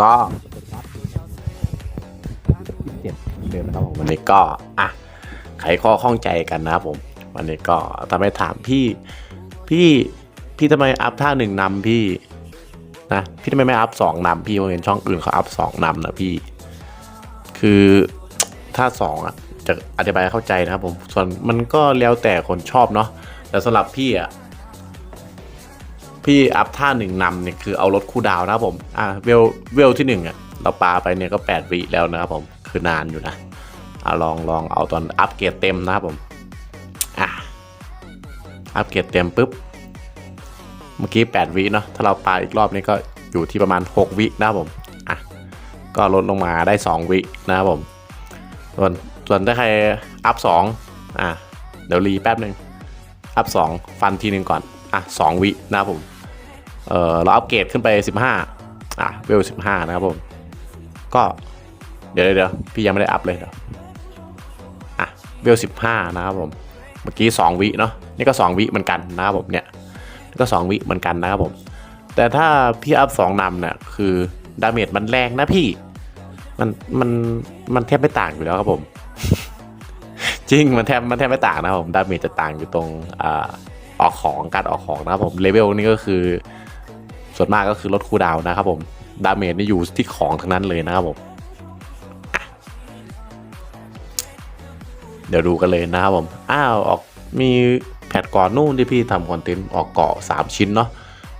ก็เจ็ดเดิมนะครับผมวันนี้ก็อะไขข้อข้องใจกันนะครับผม วันนี้ก็ทำไมถามพี่พี่พี่ทำไมอัพท่าหนึ่งนำพี่นะพี่ทำไมไม่อัพสองนำพี่ผมเห็นช่องอื่นเขาอัพสองนำนะพี่ คือท่าสองอะจะอธิบายให้เข้าใจนะครับผมส่วนมันก็แล้วแต่คนชอบเนาะแต่สำหรับพี่อะ พี่อัพท่าหนึ่งนำเนี่ยคือเอารถคู่ดาวนะครับผมอ่าเวลเวลที่หนึ่งอะเราปาไปเนี่ยก็ 8 วิแล้วนะครับผมคือนานอยู่นะอ่าลองลองเอาตอนอัพเกรดเต็มนะครับผมอะอัพเกรดเต็มปุ๊บเมื่อกี้ 8 วิเนาะถ้าเราปาอีกรอบนี้ก็อยู่ที่ประมาณ 6 วินะครับผมอะก็ลดลงมาได้ 2 วินะครับผมส่วนส่วนถ้าใครอัพ2อะเดี๋ยวรีแป๊บหนึ่งอัพ2ฟันทีหนึ่งก่อน อะ2วินะครับผม เออเราอัปเกรดขึ้นไป 15 อะเวล15 นะครับผม ก็เดี๋ยวเดี๋ยวพี่ยังไม่ได้อัพเลยเดี๋ยวอะเวล15 นะครับผม เมื่อกี้ 2 วิเนาะนี่ก็ 2 วิเหมือนกันนะครับผมเนี่ยนี่ก็ 2 วิเหมือนกันนะครับผม แต่ถ้าพี่อัพ2นำเนี่ยคือดาเมจมันแรงนะพี่ มันมันมันแทบไม่ต่างอยู่แล้วครับผม จริงมันแทบมันแทบไม่ต่างนะครับผมดาเมจจะต่างอยู่ตรงอ่า ออกของการออกของนะครับผมเลเวลนี่ก็คือ ส่วนมากก็คือลดคูดาวนะครับผมดาเมจนี่อยู่ที่ของทั้งนั้นเลยนะครับผมเดี๋ยวดูกันเลยนะครับผมอ้าวออกมีแพทก่อนนู่นที่พี่ทำคอนเทนต์ออกเกาะ3 ชิ้นเนาะ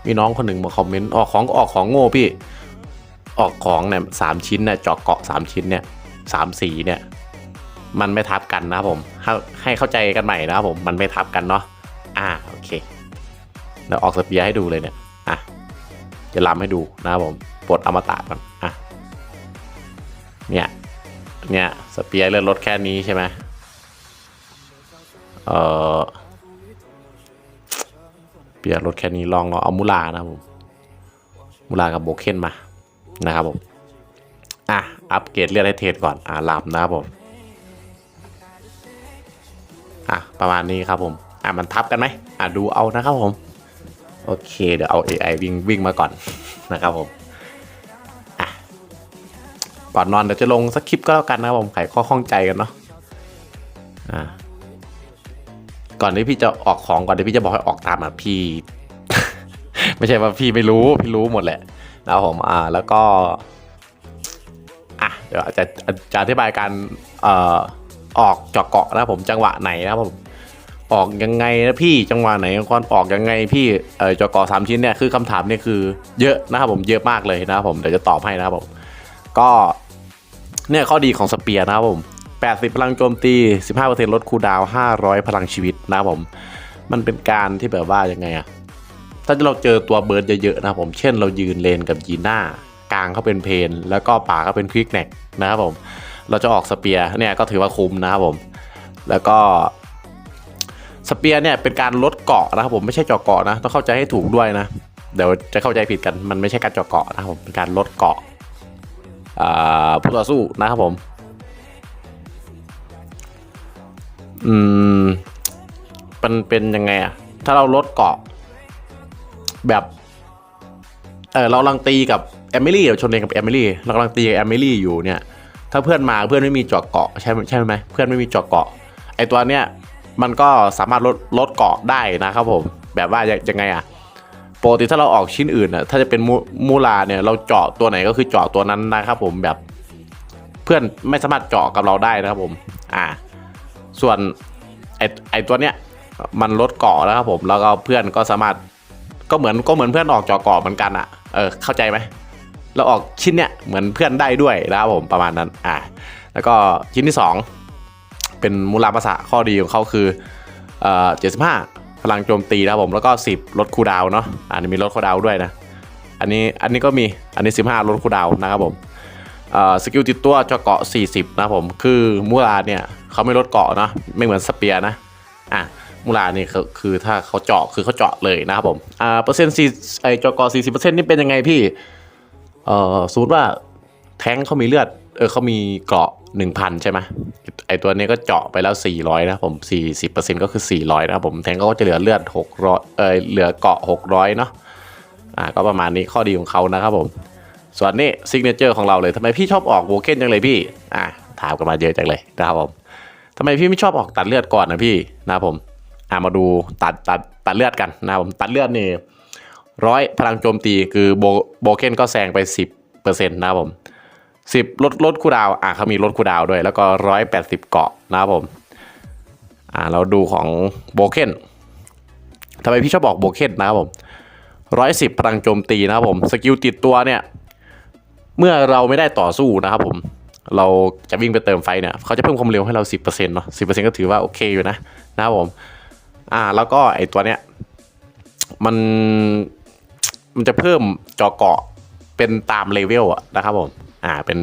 มีน้องคนหนึ่งมาคอมเมนต์ออกของก็ออกของโง่พี่ ออกของเนี่ยสามชิ้นเนี่ยเจาะเกาะสามชิ้นเนี่ยสามสีเนี่ย มันไม่ทับกันนะครับผมให้ให้เข้าใจกันใหม่นะครับผมมันไม่ทับกันเนาะ อ่าโอเคเดี๋ยวออกสเปียร์ให้ดูเลยเนี่ยอะจะลำให้ดูนะครับผมปลดอมตะก่อนอะเนี่ยเนี่ยสเปียร์เลื่อนรถแค่นี้ใช่ไหมเออเปียร์รถแค่นี้ลองลองเอามูลานะครับผมมูลากับโบเคนมานะครับผมอะอัปเกรดเลือดให้เทรดก่อนอ่าลำนะครับผมอะประมาณนี้ครับผม อะมันทับกันไหมอะดูเอานะครับผม โอเคเดี๋ยวเอา AI วิ่งวิ่งมาก่อนนะครับผมอะก่อนนอนเดี๋ยวจะลงสักคลิปก็แล้วกันนะครับผมไขข้อข้องใจกันเนาะอ่าก่อนที่พี่จะออกของก่อนที่พี่จะบอกให้ออกตามอะพี่ ไม่ใช่ว่าพี่ไม่รู้พี่รู้หมดแหละนะครับผมอ่าแล้วก็อะเดี๋ยวจะจะอธิบายการเอ่อออกจาะเกาะนะผมจังหวะไหนนะครับผม ออกยังไงนะพี่จังหวะไหนควรออกยังไงพี่เออจอกอสามชิ้นเนี่ยคือคำถามเนี่ยคือเยอะนะครับผมเยอะมากเลยนะครับผมเดี๋ยวจะตอบให้นะครับผมก็เนี่ยข้อดีของสเปียร์นะครับผม 80 พลังโจมตี 15%ลดคูดาว 500 พลังชีวิตนะครับผม มันเป็นการที่แบบว่ายังไงอะถ้าเราเจอตัวเบิร์ดเยอะๆนะครับผม เช่นเรายืนเลนกับยีน่ากลางเขาเป็นเพน แล้วก็ป่าเขาเป็นควิกแน็กนะครับผม เราจะออกสเปียร์เนี่ยก็ถือว่าคุ้มนะครับผม แล้วก็ สเปียร์เนี่ยเป็นการลดเกาะนะครับผมไม่ใช่เจาะเกาะนะต้องเข้าใจให้ถูกด้วยนะ เดี๋ยวจะเข้าใจผิดกันมันไม่ใช่การเจาะเกาะนะครับผมเป็นการลดเกาะผู้ต่อสู้นะครับผมอืมมันเป็นยังไงอะถ้าเราลดเกาะ แบบเออเรากำลังตีกับแอมิลี่ชนเองกับแอมิลี่เรากำลังตีกับแอมิลี่อยู่เนี่ย ถ้าเพื่อนมาเพื่อนไม่มีเจาะเกาะใช่ใช่ไหมเพื่อนไม่มีเจาะเกาะไอตัวเนี้ย มันก็สามารถลดลดเกาะได้นะครับผม แบบว่ายังไงอะปกติถ้าเราออกชิ้นอื่นอะถ้าจะเป็นมูมูลาเนี่ยเราเจาะตัวไหนก็คือเจาะตัวนั้นนะครับผมแบบเพื่อนไม่สามารถเจาะกับเราได้นะครับผม อ่า ส่วนไอไอตัวเนี้ยมันลดเกาะนะครับผมแล้วก็เพื่อนก็สามารถก็เหมือนก็เหมือนเพื่อนออกเจาะเกาะเหมือนกันอะเออเข้าใจไหมเราออกชิ้นเนี้ยเหมือนเพื่อนได้ด้วยนะครับผมประมาณนั้นอ่าแล้วก็ชิ้นที่สอง เป็นมูลาภาษาข้อดีของเขาคือเอ่อ75พลังโจมตีนะผมแล้วก็ 10 ลดคูดาวเนาะอันนี้มีลดคูดาวด้วยนะ อันนี้อันนี้ก็มีอันนี้ 15 ลดคูดาวนะครับผมสกิลติดตัวเจาะเกาะ 40 นะผมคือมูลาเนี่ยเขาไม่ลดเกาะเนาะไม่เหมือนสเปียนะอะมูลานี่คือคือถ้าเขาเจาะคือเขาเจาะเลยนะครับผมอ่าเปอร์เซ็นต์สี่ไอเจาะเกาะ40%นี่เป็นยังไงพี่เอ่อสมมติว่าแท้งเขามีเลือดเออเขามีเกาะ 1,000 ใช่ไหม ไอตัวนี้ก็เจาะไปแล้ว 400 นะผม 40%ก็คือ 400 นะครับผมแทงก็จะเหลือเลือด 600 เออเหลือเกาะ 600 เนาะอ่าก็ประมาณนี้ข้อดีของเขานะครับผม ส่วนนี้ซิกเนเจอร์ของเราเลยทำไมพี่ชอบออกโวเก้นจังเลยพี่อะถามกันมาเยอะจังเลยนะครับผมทำไมพี่ไม่ชอบออกตัดเลือดก่อนนะพี่นะครับผมอะมาดูตัดตัดตัดเลือดกันนะครับผมตัดเลือดนี่ร้อยพลังโจมตีคือโบโบเก้นก็แซงไป 10%นะครับผม 10ลดลดคูลดาวอะเขามีลดคูลดาวด้วย แล้วก็ 180 เกาะนะครับผมอ่าเราดูของโบเก้นทำไมพี่ชอบบอกโบเก้นนะครับผม 110 พลังโจมตีนะครับผม สกิลติดตัวเนี่ย เมื่อเราไม่ได้ต่อสู้นะครับผม เราจะวิ่งไปเติมไฟเนี่ยเขาจะเพิ่มความเร็วให้เรา 10%เนาะ10%ก็ถือว่าโอเคอยู่นะนะครับผมอ่าแล้วก็ไอตัวเนี้ยมันมันจะเพิ่มจอเกาะเป็นตามเลเวลอะนะครับผม อ่าเป็น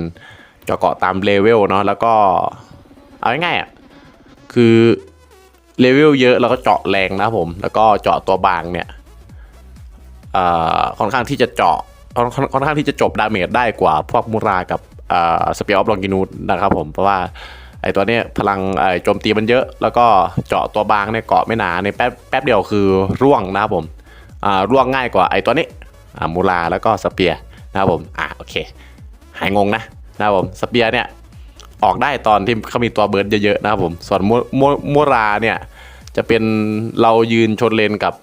เกาะตามเลเวลเนาะแล้วก็เอาง่ายๆอะคือเลเวลเยอะแล้วก็เจาะแรงนะผมแล้วก็เจาะตัวบางเนี่ยอ่าค่อนข้างที่จะเจาะค่อนข้างที่จะจบดาเมจได้กว่าพวกมูรากับอ่าสเปียร์ออฟลองกินูดนะครับผมเพราะว่าไอตัวเนี้ยพลังไอโจมตีมันเยอะ แล้วก็เจาะตัวบางเนี่ยเกาะไม่หนาในแป๊บแป๊บเดียวคือร่วงนะครับผมอ่าร่วงง่ายกว่าไอตัวนี้อ่ามูราแล้วก็สเปียร์นะครับผมอ่าโอเค หายงงนะนะครับผมสเปียร์เนี่ยออกได้ตอนที่เขามีตัวเบิร์ดเยอะๆนะครับผมส่วนมัวมัวมัวราเนี่ยจะเป็นเรายืนชนเลนกับ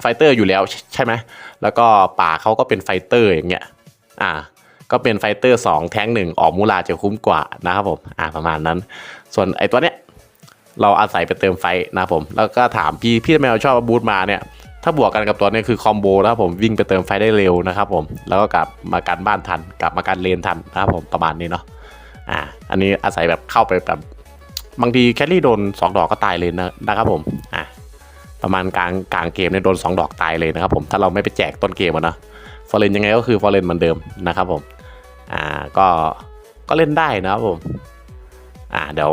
ไฟเตอร์อยู่แล้วใช่ไหมแล้วก็ป่าเขาก็เป็นไฟเตอร์อย่างเงี้ยอ่าก็เป็นไฟเตอร์ 2 แท้งหนึ่งออกมูราจะคุ้มกว่านะครับผมอ่าประมาณนั้น ส่วนไอตัวเนี้ยเราอาศัยไปเติมไฟนะครับผม แล้วก็ถามพี่พี่ทำไมเราชอบบูทมาเนี่ย ถ้าบวกกันกับตัวนี้คือคอมโบนะครับผมวิ่งไปเติมไฟได้เร็วนะครับผมแล้วก็กลับมาการบ้านทัน กลับมาการเลนทันนะครับผมประมาณนี้เนาะอ่าอันนี้อาศัยแบบเข้าไปแบบบางทีแคลรี่โดน 2 ดอกก็ตายเลยนะนะครับผมอ่าประมาณกลางกลางเกมเนี่ยโดน 2 ดอกตายเลยนะครับผมถ้าเราไม่ไปแจกต้นเกมอะนะฟอร์เรนยังไงก็คือฟอร์เรนเหมือนเดิมนะครับผมอ่าก็ก็เล่นได้นะครับผมอ่าเดี๋ยว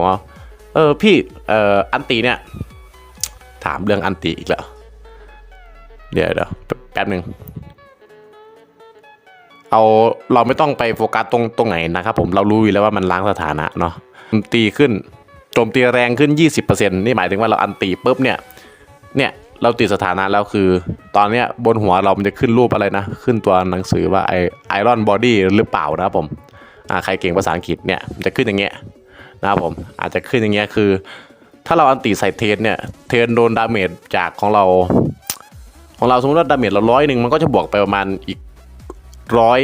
เออพี่เอ่ออันตีเนี่ยถามเรื่องอันตีอีกแล้ว เดี๋ยวเดี๋ยวแป๊บหนึ่งเอาเราไม่ต้องไปโฟกัสตรงตรงไหนนะครับผมเรารู้อยู่แล้วว่ามันล้างสถานะเนาะตีขึ้นโจมตีแรงขึ้น 20%นี่หมายถึงว่าเราอันตีปุ๊บเนี่ยเนี่ยเราติดสถานะแล้วคือ ตอนเนี้ยบนหัวเรามันจะขึ้นรูปอะไรนะ ขึ้นตัวหนังสือว่าไอไอรอนบอดี้หรือเปล่านะครับผมอ่าใครเก่งภาษาอังกฤษเนี่ยมันจะขึ้นอย่างเงี้ยนะครับผมอาจจะขึ้นอย่างเงี้ยคือ ถ้าเราอันตีใส่เทนเนี่ยเทนโดนดาเมจจากของเรา ของเราสมมติว่าดาเมจเราร้อยหนึ่งมันก็จะบวกไปประมาณอีกร้อย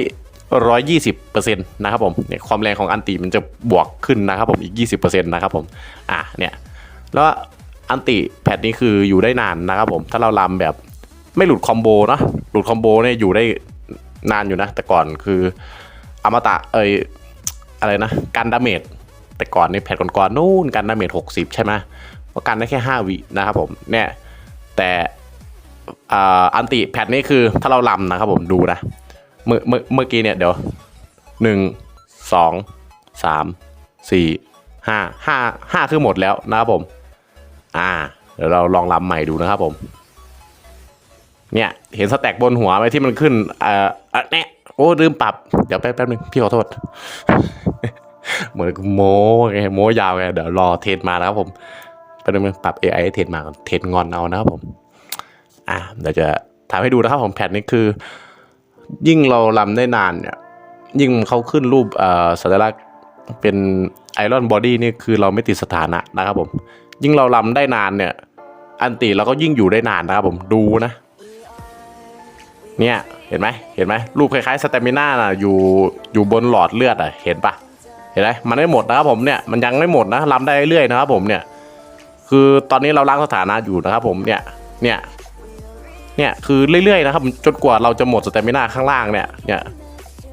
ร้อยยี่สิบเปอร์เซ็นต์นะครับผมเนี่ยความแรงของอันติมันจะบวกขึ้นนะครับผมอีกยี่สิบเปอร์เซ็นต์นะครับผมอะเนี่ยแล้วอันติแพทนี้คืออยู่ได้นานนะครับผมถ้าเราลำแบบไม่หลุดคอมโบเนาะหลุดคอมโบเนี่ยอยู่ได้นานอยู่นะ แต่ก่อนคืออมตะเอยอะไรนะกันดาเมจแต่ก่อนในแพทก่อนๆนู่นกันดาเมจหกสิบใช่ไหมก็กันได้แค่ห้าวินะครับผมเนี่ยแต่ อันติแพทนี้คือถ้าเราลำนะครับผมดูนะเมื่อเมื่อเมื่อกี้เนี่ยเดี๋ยวหนึ่งสองสามสี่ห้าห้าห้าคือหมดแล้วนะครับผม อ่า เดี๋ยวเราลองลำใหม่ดูนะครับผม เนี่ยเห็นสแต็กบนหัวไหมที่มันขึ้นเอ่ออะเนี่ยโอ้ลืมปรับ เดี๋ยวแป๊บแป๊บนึงพี่ขอโทษ เหมือนกูโม้ไงโม้ยาวไงเดี๋ยวรอเทรดมานะครับผมแป๊บนึงปรับ AI ให้เทรดมาก่อนเทรดงอนเอานะครับผม อะเดี๋ยวจะทำให้ดูนะครับผมแพทนี้คือ ยิ่งเราลำได้นานเนี่ย ยิ่งเขาขึ้นรูปสัญลักษณ์เป็นไอรอนบอดี้นี่คือเราไม่ติดสถานะนะครับผม ยิ่งเราลำได้นานเนี่ย อันติเราก็ยิ่งอยู่ได้นานนะครับผมดูนะ เนี่ยเห็นไหมเห็นไหมรูปคล้ายๆสเตมิน่าน่ะอยู่อยู่บนหลอดเลือดอะเห็นปะเห็นไหมมันไม่หมดนะครับผมเนี่ยมันยังไม่หมดนะลำได้เรื่อยๆนะครับผมเนี่ยคือตอนนี้เราล้างสถานะอยู่นะครับผมเนี่ยเนี่ย เนี่ยคือเรื่อยๆนะครับจนกว่าเราจะหมดสเตมิน่าข้างล่างเนี่ยเนี่ย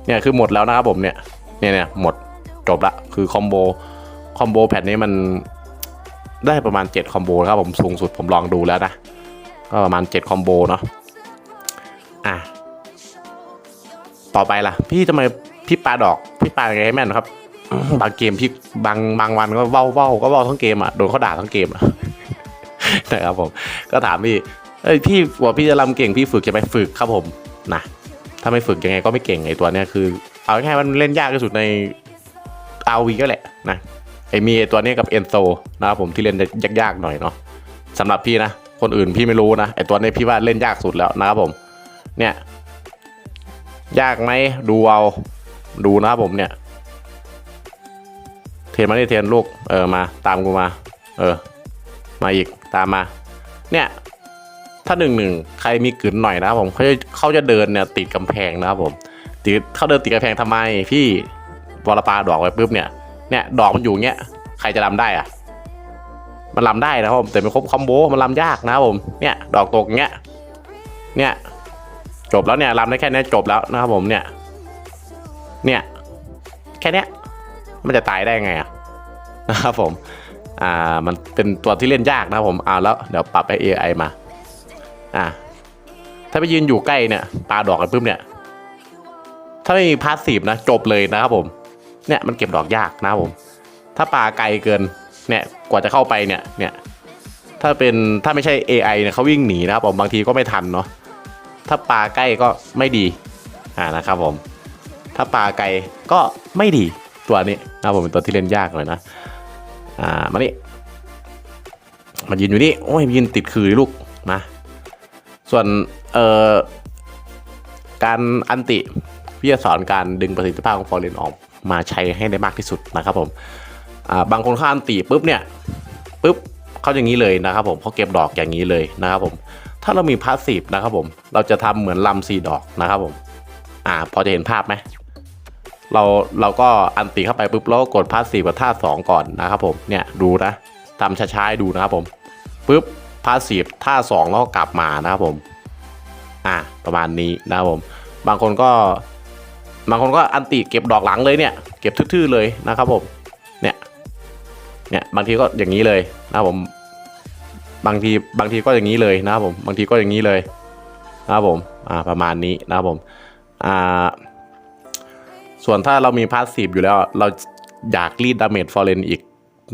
เนี่ยคือหมดแล้วนะครับผมเนี่ยเนี่ยเนี่ยหมดจบละคือคอมโบคอมโบแพทนี้มันได้ประมาณ 7 คอมโบครับผมสูงสุดผมลองดูแล้วนะ ก็ประมาณ 7 คอมโบเนาะอะต่อไปล่ะ พี่ทำไมพี่ปลาดอกพี่ปลาไงแม่นครับ บางเกมพี่บางบางวันก็เว้าเว้าก็เว้าทั้งเกมอะโดนเขาด่าทั้งเกมอะนะครับผมก็ถามพี่ เอ้ยพี่บอกพี่จะรำเก่งพี่ฝึกใช่ไหมฝึกครับผมนะถ้าไม่ฝึกยังไงก็ไม่เก่งไอตัวเนี้ยคือ เอาง่ายๆมันเล่นยากที่สุดในอาวีก็แหละนะไอมีไอตัวเนี้ยกับเอนโซนะครับผมที่เล่นยากๆหน่อยเนาะสำหรับพี่นะ คนอื่นพี่ไม่รู้นะไอตัวเนี้ยพี่ว่าเล่นยากสุดแล้วนะครับผม เนี่ย ยากไหมดูเอาดูนะครับผมเนี่ย เทนมาได้เทนลูกเออมาตามกูมา เออ มาอีกตามมา เนี่ย ถ้าหนึ่งหนึ่งใครมีกลืนหน่อยนะผมเขาจะเขาจะเดินเนี่ยติดกำแพงนะครับผมติดเขาเดินติดกำแพงทำไมพี่วรปาดอกไว้ปุ๊บเนี่ยเนี่ยดอกมันอยู่เงี้ยใครจะรำได้อะมันรำได้นะครับผมแต่ไม่ครบคอมโบมันรำยากนะครับผมเนี่ยดอกตกเงี้ยเนี่ยจบแล้วเนี่ยรำได้แค่เนี้ยจบแล้วนะครับผมเนี่ยเนี่ยแค่เนี้ยมันจะตายได้ไงอะนะครับผมอ่ามันเป็นตัวที่เล่นยากนะครับผมอ่าแล้วเดี๋ยวปรับให้ AI มา อ่าถ้าไปยืนอยู่ใกล้เนี่ยปาดอกกันปุ๊บเนี่ย ถ้าไม่มีพาสซีฟนะจบเลยนะครับผม เนี่ยมันเก็บดอกยากนะครับผม ถ้าปลาไกลเกินเนี่ยกว่าจะเข้าไปเนี่ยเนี่ย ถ้าเป็นถ้าไม่ใช่ AI เนี่ยเขาวิ่งหนีนะครับผมบางทีก็ไม่ทันเนาะถ้าปลาใกล้ก็ไม่ดีอ่านะครับผม ถ้าปลาไกลก็ไม่ดีตัวนี้นะครับผมเป็นตัวที่เล่นยากหน่อยนะอ่ามานี่มายืนอยู่นี่โอ้ยยืนติดคือลูกมา ส่วนเอ่อการอันติพี่จะสอนการดึงประสิทธิภาพของฟอร์เรนออกมาใช้ให้ได้มากที่สุดนะครับผมบางคนเขาอันติปุ๊บเนี่ยปุ๊บเขาอย่างนี้เลยนะครับผมเขาเก็บดอกอย่างนี้เลยนะครับผมถ้าเรามีพาสซีฟนะครับผมเราจะทำเหมือนลำสีดอกนะครับผมอ่าพอจะเห็นภาพไหมเราเราก็อันตีเข้าไปปุ๊บแล้วก็กดพาสซีฟกับท่าสองก่อนนะครับผมเนี่ยดูนะทำช้าๆดูนะครับผมปุ๊บ พาสซีฟท่าสองแล้วก็กลับมานะครับผม อ่าประมาณนี้นะครับผม บางคนก็ บางคนก็อันติเก็บดอกหลังเลยเนี่ย เก็บทื่อๆเลยนะครับผม เนี่ย เนี่ยบางทีก็อย่างนี้เลยนะครับผม บางทีบางทีก็อย่างนี้เลยนะครับผม บางทีก็อย่างนี้เลยนะครับผม อ่าประมาณนี้นะครับผม อ่า ส่วนถ้าเรามีพาสซีฟอยู่แล้วเราอยากรีดดาเมจฟอร์เรนอีก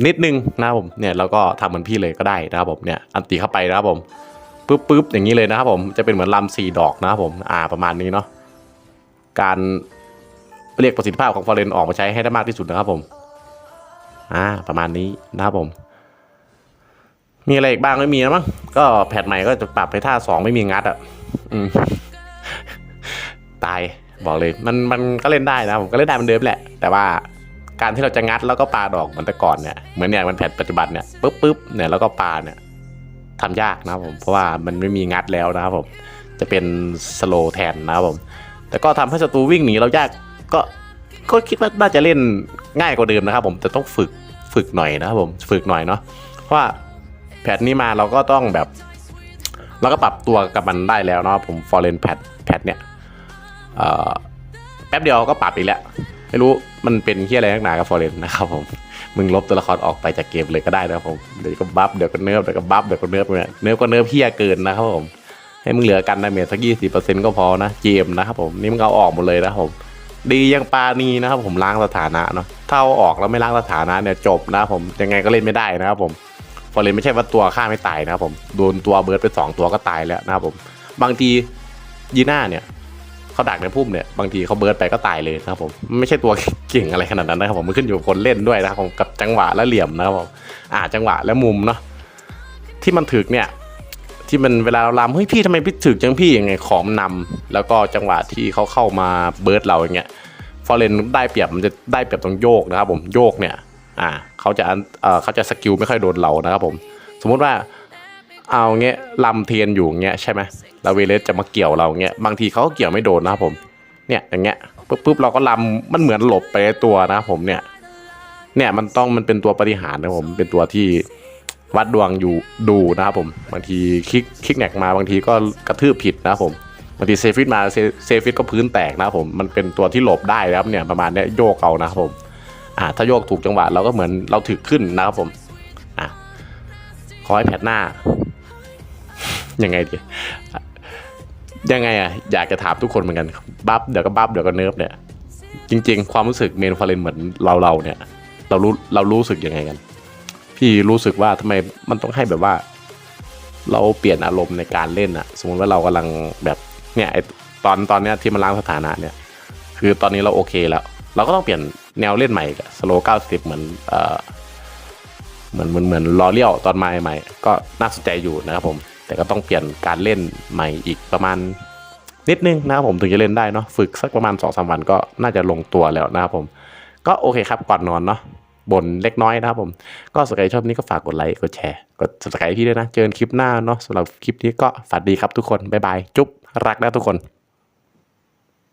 นิดนึงนะครับผมเนี่ยเราก็ทำเหมือนพี่เลยก็ได้นะครับผมเนี่ยอันตีเข้าไปนะครับผมปึ๊บปึ๊บอย่างนี้เลยนะครับผมจะเป็นเหมือนลำสี่ดอกนะครับผมอ่าประมาณนี้เนาะการเรียกประสิทธิภาพของฟอร์เรนออกมาใช้ให้ได้มากที่สุดนะครับผมอ่าประมาณนี้นะครับผม มีอะไรอีกบ้างไม่มีนะมั้งก็แพทใหม่ก็จะปรับไปท่าสองไม่มีงัดอะอืมตายบอกเลยมันมันก็เล่นได้นะผมก็เล่นได้มันเดิมแหละ แต่ว่า การที่เราจะงัดแล้วก็ปาดอกเหมือนแต่ก่อนเนี่ยเหมือนเนี่ยมันแผนปัจจุบันเนี่ยปุ๊บปุ๊บเนี่ยแล้วก็ปาเนี่ยทำยากนะครับผมเพราะว่ามันไม่มีงัดแล้วนะครับผมจะเป็นสโลแทนนะครับผมแต่ก็ทำให้ศัตรูวิ่งหนีเรายากก็ก็คิดว่าน่าจะเล่นง่ายกว่าเดิมนะครับ ผมแต่ต้องฝึกฝึกหน่อยนะครับผมฝึกหน่อยเนาะเพราะว่าแพทนี้มาเราก็ต้องแบบเราก็ปรับตัวกับมันได้แล้วเนาะผมฟอร์เรนแพทแพทเนี่ยแป๊บเดียวก็ปรับอีกแล้ว ไม่รู้มันเป็นที่อะไรนักหนากับฟอร์เรนนะครับผม มึงลบตัวละครออกไปจากเกมเลยก็ได้นะครับผม เดี๋ยวก็บัฟเดี๋ยวก็เนิร์ฟเดี๋ยวก็บัฟเดี๋ยวก็เนิร์ฟเนี่ยเนิร์ฟก็เนิร์ฟเพี้ยเกินนะครับผม ให้มึงเหลือกันดาเมจสักยี่สิบเปอร์เซ็นต์ก็พอนะเกมนะครับผม นี่มึงเอาออกหมดเลยนะครับผม ดียังปานีนะครับผมล้างสถานะเนาะ ถ้าเอาออกแล้วไม่ล้างสถานะเนี่ยจบนะครับผม ยังไงก็เล่นไม่ได้นะครับผม ฟอร์เรนไม่ใช่ว่าตัวฆ่าไม่ตายนะครับผม โดนตัวเบิร์ดไปสองตัวก็ตายแล้วนะครับผม บางทียีน่าเนี่ย เขาดักในพุ่มเนี่ยบางทีเขาเบิร์ดไปก็ตายเลยนะครับผมไม่ใช่ตัวเก่งอะไรขนาดนั้นนะครับผมมันขึ้นอยู่กับคนเล่นด้วยนะครับผมกับจังหวะและเหลี่ยมนะครับผมอ่าจังหวะและมุมเนาะที่มันถึกเนี่ยที่มันเวลาเราลำเฮ้ยพี่ทำไมพี่ถึกจังพี่ยังไงของนนำแล้วก็จังหวะที่เขาเข้ามาเบิร์ดเราอย่างเงี้ยฟอร์เรนได้เปรียบมันจะได้เปรียบตรงโยกนะครับผมโยกเนี่ยอ่าเขาจะเอ่อเขาจะสกิลไม่ค่อยโดนเรานะครับผม สมมุติว่าเอาเงี้ยลำเทียนอยู่เงี้ยใช่ไหม ล้วเวเลสจะมาเกี่ยวเราเงี้ยบางทีเขาก็เกี่ยวไม่โดนนะครับผมเนี่ยอย่างเงี้ยปุ๊บปุ๊บเราก็ลำมันเหมือนหลบไปตัวนะครับผมเนี่ย เนี่ยมันต้องมันเป็นตัวปฏิหารนะครับผมเป็นตัวที่วัดดวงอยู่ดูนะครับผมบางทีคลิกคลิกแหนกมาบางทีก็กระทืบผิดนะครับผมบางทีเซฟิตมาเซฟิตก็พื้นแตกนะครับผมมันเป็นตัวที่หลบได้นะครับเนี่ยประมาณเนี้ยโยกเอานะครับผมอ่าถ้าโยกถูกจังหวะเราก็เหมือนเราถึกขึ้นนะครับผมอะขอให้แพทหน้ายังไงดี ยังไงอะอยากจะถามทุกคนเหมือนกันบัฟเดี๋ยวก็บัฟเดี๋ยวก็เนิร์ฟเนี่ย จริง ๆ ความรู้สึกเมนฟอร์เรนเหมือนเราเราเนี่ย เรารู้เรารู้สึกยังไงกัน พี่รู้สึกว่าทำไมมันต้องให้แบบว่า เราเปลี่ยนอารมณ์ในการเล่นอะสมมติว่าเรากำลังแบบเนี่ยไอตอนตอนเนี้ยที่มันล้างสถานะเนี่ย คือตอนนี้เราโอเคแล้ว เราก็ต้องเปลี่ยนแนวเล่นใหม่สโลเก้าสิบเหมือนเอ่อเหมือนเหมือนเหมือนลอเลียวตอนมาใหม่ก็น่าสนใจอยู่นะครับผม แต่ก็ต้องเปลี่ยนการเล่นใหม่อีกประมาณนิดนึงนะครับผมถึงจะเล่นได้เนาะฝึกสักประมาณ2อสวันก็น่าจะลงตัวแล้วนะครับผม ก็โอเคครับก่อนนอนเนาะบ่นเล็กน้อยนะครับผม ก็สกายชอบนี้ก็ฝากกดไลค์กดแชร์กดสกายพี่ด้วยนะ เจอกันคลิปหน้าเนาะสำหรับคลิปนี้ก็ฝันดีครับทุกคนบ๊ายบายจุ๊บรักนะทุกคน